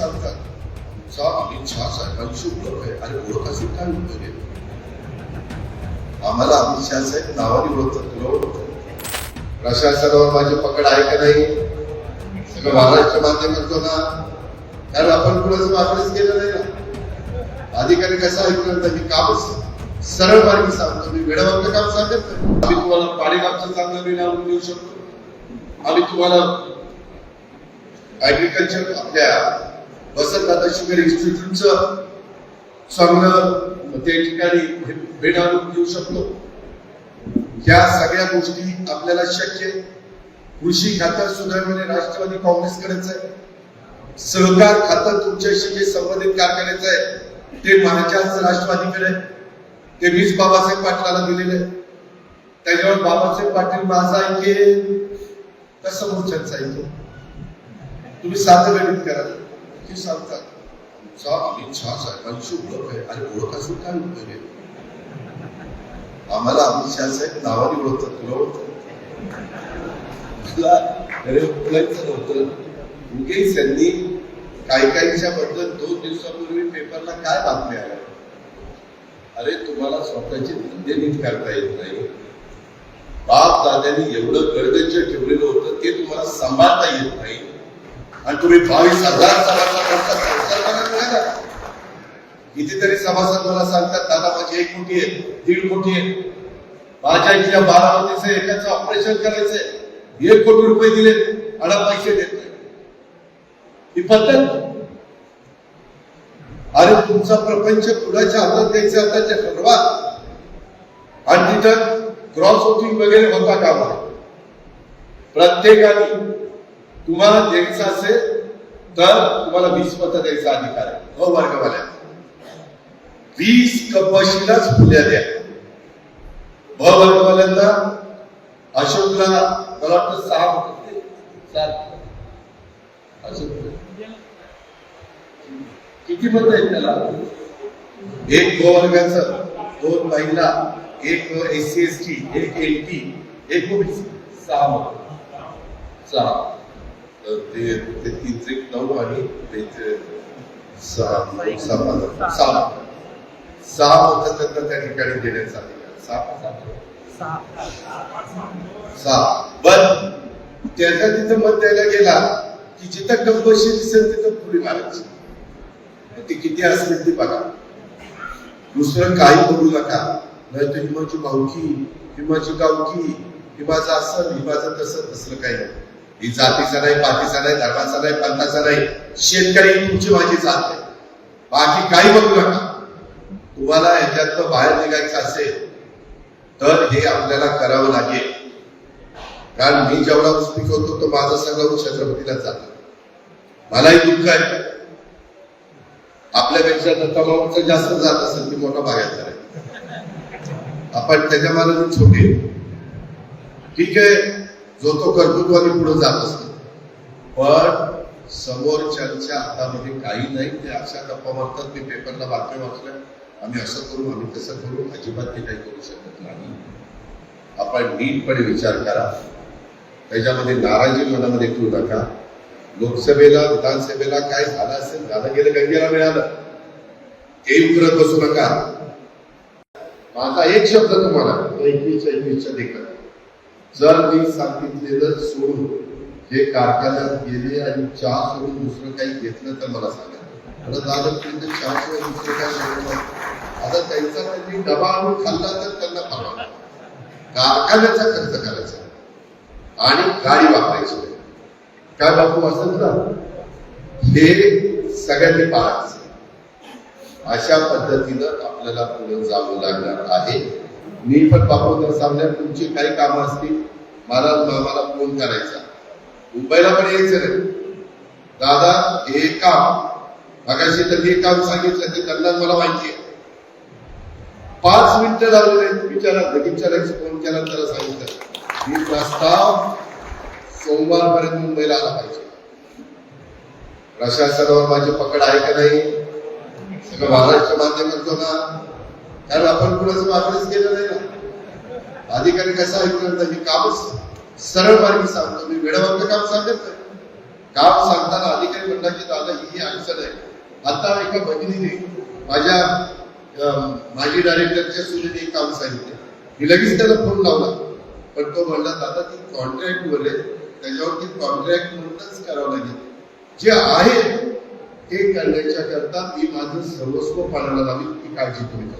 सांगतात सा अमित शहा साहेबांशी ओळख आहे आणि ओळख असेल काय उपयोग आहे आम्हाला अमित शहा साहेब नावाने ओळखतात तुला ओळखतात प्रशासनावर माझी पकड आहे का नाही सगळं महाराष्ट्र मान्य करतो ना कारण आपण कुणाचं मागणीच केलं नाही ना अधिकारी कसा ऐकलं नाही कामच सरळ मार्गी सांगतो मी वेळेवर काम सांगत नाही आम्ही तुम्हाला पाणीगावचं चांगलं मी लावून देऊ शकतो आम्ही तुम्हाला ऍग्रिकल्चर आपल्या वसंतदादा शुगर इन्स्टिट्यूटचं चांगलं त्या ठिकाणी भेट आणून देऊ शकतो. या सगळ्या गोष्टी आपल्याला शक्य कृषी खातं सुधारणे राष्ट्रवादी काँग्रेसकडेच आहे. सहकार खातं तुमच्याशी जे संबंधित कारखान्याचं आहे ते माझ्याच राष्ट्रवादीकडे आहे. ते मीच बाबासाहेब पाटलाला दिलेलं आहे. त्याच्यावर बाबासाहेब पाटील माझा ऐके कसं मोर्चांचा ऐके तुम्ही साधं गणित करा. की सांगतात सा अमित शहा साहेबांची ओळख आहे आणि ओळख असून काय उपयोग आहे आम्हाला अमित शहा साहेब नावाने ओळखतात तुला ओळखतात तुला अरे ओळखायचं नव्हतं उगेच यांनी काही काहीच्या बद्दल दोन दिवसापूर्वी पेपरला काय बातम्या आल्या अरे तुम्हाला स्वतःची धंदे नीट करता येत नाही बाप दादांनी एवढं गरजेचं ठेवलेलं होतं ते तुम्हाला सांभाळता येत नाही आणि तुम्ही बावीस हजार संसार मिळाला कितीतरी सभासद मला सांगतात दादा माझी एक कोटी आहे दीड कोटी आहे. माझ्या इथल्या बारामतीचं एकाचं ऑपरेशन करायचंय. एक कोटी रुपये दिले आणि पैसे देत नाही. ही पद्धत? अरे तुमचा प्रपंच कुणाच्या हातात द्यायचा हाताच्या ठरवा आणि तिथं क्रॉस वोटिंग वगैरे होता कामा प्रत्येकाने तुम्हाला द्यायचं असेल तर तुम्हाला वीस मतं द्यायचा अधिकार आहे. हो वर्गवाल्या. वीस कपाशीलाच फुल्या द्या. ब वर्गवाल्यांना. अशोकला मला वाटतं सहा मत सात अशोक किती मत आहेत त्याला? एक ब वर्गाचं दोन महिला एक हो एस सी एस टी एक एल टी एक ओबीसी सहा मत. सहा. ते ते तीन त्रिक नऊ आणि सहा सहा. सहा. सहा. मतं त्यांना त्या ठिकाणी देण्याचा अधिकार सहा? सहा. बर त्याच्या तिथं मत द्यायला गेला की जिथं कंपल्शन दिसेल तिथं पुढे मारायची. ती किती असेल ती बघा. दुसरं काही करू नका. नाही तर हिमाची भावकी हिमाची गावकी हिमाचं असं हिमाचं तसं तसलं काही नाही. ही जातीचा नाही पातीचा नाही धर्माचा नाही पंथाचा नाही. शेतकरी तुमची माझी जात आहे. बाकी काही बघू नका. तुम्हाला ह्याच्यातनं बाहेर निघायचं असेल तर हे आपल्याला करावं लागेल. कारण मी जेवढा ऊस पिकवतो तो माझं सगळं ऊस छत्रपतीलाच मलाही दुःख आहे. आपल्यापेक्षा दत्ता तमामाचं जास्त जात असेल ती मोठा बागायचा आहे. आपण त्याच्या मानाने छोटे. ठीक आहे. जो तो कर्तृत्वाने पुढे जात असतो. पण समोरच्यांच्या हातामध्ये काही नाही ते अशा गप्पा मारतात मी पेपरला बातम्या वाचल्या आम्ही असं करू आम्ही तसं करू अजिबात ते काही करू शकत नाही. आपण नीटपणे विचार करा. त्याच्यामध्ये नाराजी मनामध्ये ठेवू नका. लोकसभेला विधानसभेला काय झालं असेल झालं गेलं गंगेला मिळालं. ते करत बसू नका. माझा एक शब्द तुम्हाला. एकवीस एकवीसच्या देखत जर मी सांगितलेलं सोडून हे कारखान्यात गेले आणि चहा सोडून दुसरं काही घेतलं तर मला सांगा. आता दादा चहा सोडून दुसरं काय सोडलं आता त्यांचा त्यांनी डबा आणून खाल्ला तर त्यांना परवा कारखान्याचा खर्च करायचा आणि गाडी वापरायची काय बापू असत ना? हे सगळ्यांनी पाहायचं अशा पद्धतीनं आपल्याला पुढे जावं लागणार आहे. मी पण बापूंना सांगण्यात तुमची काही कामं असतील मला मला फोन करायचा. मुंबईला पण यायचं नाही दादा हे काम मगाशी तर हे काम सांगितलं ते त्यांना मला माहिती आहे. पाच मिनिटं झालं नाही विचारा विचारायचं फोन केला त्याला सांगितलं. मी प्रस्ताव सोमवारपर्यंत मुंबईला आला पाहिजे. प्रशासनावर माझी पकड आहे का नाही सगळं महाराष्ट्र मान्य करतो ना. कारण आपण कुणाचं वापरच केलं नाही ना? अधिकारी कसा ऐकलं तर कामच सरळ मार्गी सांगतो. मी वेळेवर काम सांगत नाही. काम सांगताना अधिकारी म्हणला की दादा ही अडचण आहे आता एका भगिनीने माझ्या माजी डायरेक्टरच्या सुनेने काम सांगितलं. मी लगेच त्याला फोन लावला. पण तो म्हणला दादा ती कॉन्ट्रॅक्ट वर आहे. त्याच्यावरती कॉन्ट्रॅक्ट म्हणूनच करावं लागेल. जे आहे ते करण्याच्या करता मी माझं सर्वस्व पाळायला लागेल. काळजी तुम्ही